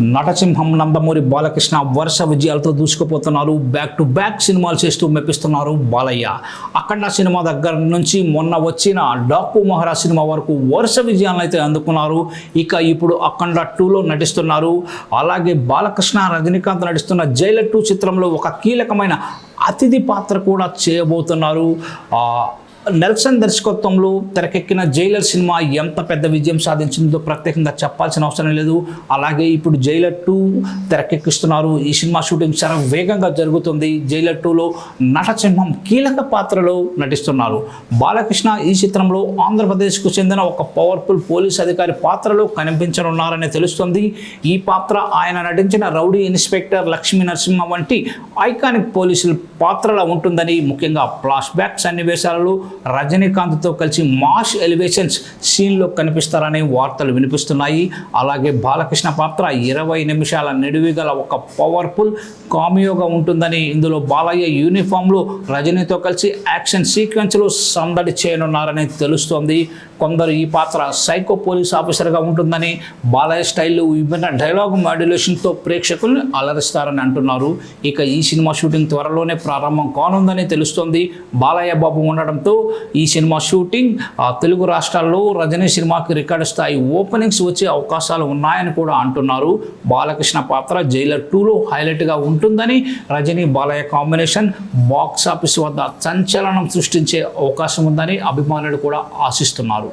నటసింహం నందమూరి బాలకృష్ణ వరుస విజయాలతో దూసుకుపోతున్నారు. Back to back సినిమాలు చేస్తూ మెప్పిస్తున్నారు బాలయ్య. అఖండ సినిమా దగ్గర నుంచి మొన్న వచ్చిన డాకు మహారాజ్ సినిమా వరకు వరుస విజయాలను అయితే అందుకున్నారు. ఇక ఇప్పుడు అఖండ టూలో నటిస్తున్నారు. అలాగే బాలకృష్ణ రజనీకాంత్ నటిస్తున్న జైలర్ టూ చిత్రంలో ఒక కీలకమైన అతిథి పాత్ర కూడా చేయబోతున్నారు. నెల్సన్ దర్శకత్వంలో తెరకెక్కిన జైలర్ సినిమా ఎంత పెద్ద విజయం సాధించిందో ప్రత్యేకంగా చెప్పాల్సిన అవసరం లేదు. అలాగే ఇప్పుడు జైలర్ టూ తెరకెక్కిస్తున్నారు. ఈ సినిమా షూటింగ్ చాలా వేగంగా జరుగుతుంది. జైలర్ టూలో నటసింహం కీలక పాత్రలో నటిస్తున్నారు. బాలకృష్ణ ఈ చిత్రంలో ఆంధ్రప్రదేశ్కు చెందిన ఒక పవర్ఫుల్ పోలీస్ అధికారి పాత్రలో కనిపించనున్నారని తెలుస్తుంది. ఈ పాత్ర ఆయన నటించిన రౌడీ ఇన్స్పెక్టర్ లక్ష్మీ నరసింహ వంటి ఐకానిక్ పోలీసుల పాత్రలా ఉంటుందని ముఖ్యంగా ఫ్లాష్ బ్యాక్ సన్నివేశాలలో రజనీకాంత్తో కలిసి మాష్ ఎలివేషన్స్ సీన్లో కనిపిస్తారనే వార్తలు వినిపిస్తున్నాయి. అలాగే బాలకృష్ణ పాత్ర ఇరవై నిమిషాల నిడివిగల ఒక పవర్ఫుల్ కామియోగా ఉంటుందని ఇందులో బాలయ్య యూనిఫామ్లో రజనీతో కలిసి యాక్షన్ సీక్వెన్స్లో సందడి చేయనున్నారని తెలుస్తోంది. కొందరు ఈ పాత్ర సైకో పోలీస్ ఆఫీసర్గా ఉంటుందని బాలయ్య స్టైల్లో విభిన్న డైలాగ్ మాడ్యులేషన్తో ప్రేక్షకుల్ని అలరిస్తారని అంటున్నారు. ఇక ఈ సినిమా షూటింగ్ త్వరలోనే ప్రారంభం కానుందని తెలుస్తోంది. బాలయ్య బాబు ఉండడంతో ఈ సినిమా షూటింగ్ ఆ, తెలుగు రాష్ట్రాల్లో రజనీ సినిమాకి రికార్డు స్థాయి ఓపెనింగ్స్ వచ్చే అవకాశాలు ఉన్నాయని కూడా అంటున్నారు. బాలకృష్ణ పాత్ర జైలర్ టూలో హైలైట్గా ఉంటుందని Rajini Balayya combination box office వద్ద సంచలనం సృష్టించే అవకాశం ఉందని అభిమానులు కూడా ఆశిస్తున్నారు.